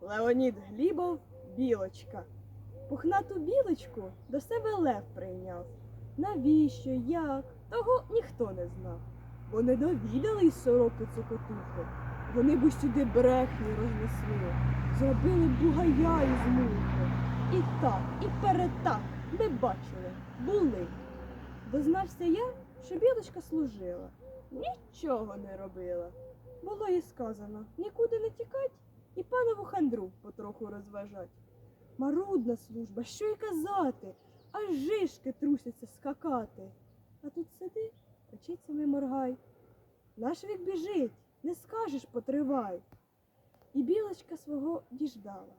Леонід Глібов білочка. Пухнату білочку до себе лев прийняв. Навіщо, як, того ніхто не знав. Бо не довідали й сороки цокотухи. Вони б усюди брехні рознесли, зробили бугая із мухи. І так, і перетак не бачили, були. Дознався я, що білочка служила, нічого не робила. Було їй сказано нікуди не тікать і панову хандру потроху розважать. Марудна служба, що й казати, аж жишки трусяться скакати. А тут сиди, очицями моргай. Наш вік біжить, не скажеш потривай. І білочка свого діждала.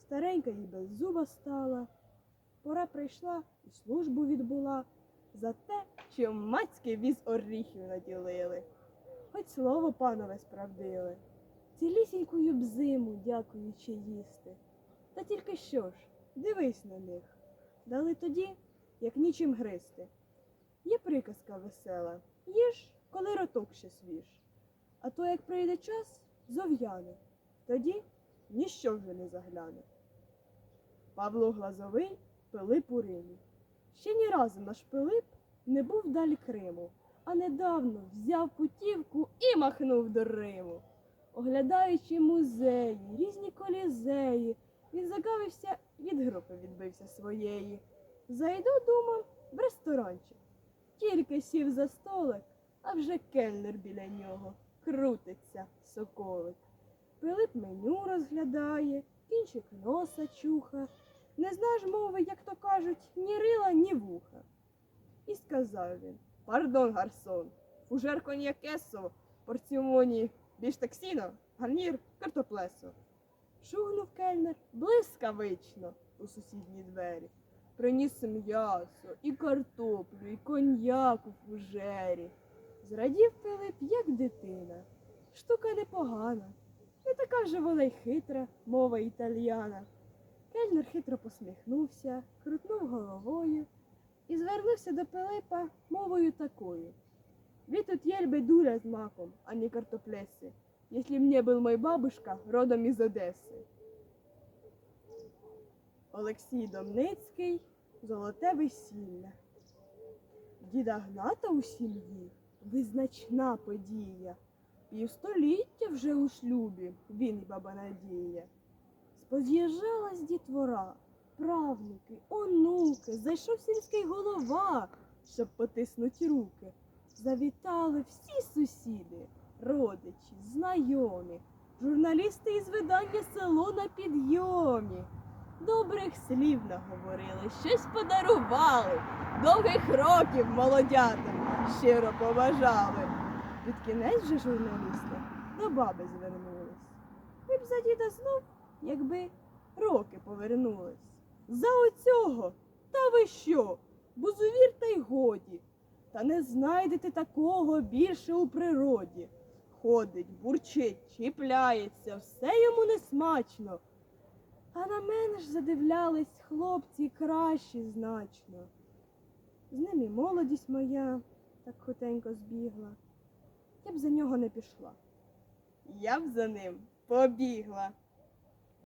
Старенька їй без зуба стала. Пора прийшла і службу відбула за те, що мацьки віз оріхів наділили. Хоч слово панове справдили. Цілісінькою б зиму, дякуючи їсти. Та тільки що ж, дивись на них. Дали тоді, як нічим гристи. Є приказка весела, їж, коли роток ще свіж. А то, як прийде час, зов'яне, тоді ніщо вже не загляне. Павло Глазовий Пилип у Римі. Ще ні разу наш Пилип не був далі Криму, а недавно взяв путівку і махнув до Риму. Оглядаючи музеї, різні колізеї, він загавився від групи відбився своєї. Зайду, думав, в ресторанчик. Тільки сів за столик, а вже кельнер біля нього. Крутиться соколик. Пилип меню розглядає, кінчик носа чуха. Не знаєш мови, як то кажуть, ні рила, ні вуха. І сказав він: Пардон, гарсон, фужер коньякесо, порціоні більш таксіно, гарнір картоплесо. Шугнув кельнер блискавично у сусідні двері. Приніс м'ясо, і картоплю, і коньяк у фужері. Зрадів Пилип, як дитина. Штука непогана, не така вже вона й хитра, мова італьяна. Кельнер хитро посміхнувся, крутнув головою і звернувся до Пилипа мовою такою. Ви тут єльби дуля з маком, а не картоплеси, якщо б не був мой бабушка родом із Одеси. Олексій Домницький Золоте весілля. Діда Гната у сім'ї визначна подія. Півстоліття вже у шлюбі він і баба Надія. Споз'їжджалась дітвора, правнуки, онуки, зайшов сільський голова, щоб потиснуть руки. Завітали всі сусіди, родичі, знайомі, журналісти із видання село на підйомі. Добрих слів наговорили, щось подарували, довгих років молодятам щиро побажали. Під кінець же журналісти до баби звернулись. Ви б за діда знов, якби роки повернулись. За оцього, та ви що? Бузувір та й годі. Та не знайдете такого більше у природі. Ходить, бурчить, чіпляється, все йому несмачно. А на мене ж задивлялись хлопці кращі значно. З ним і молодість моя так хутенько збігла. Я б за нього не пішла. Я б за ним побігла.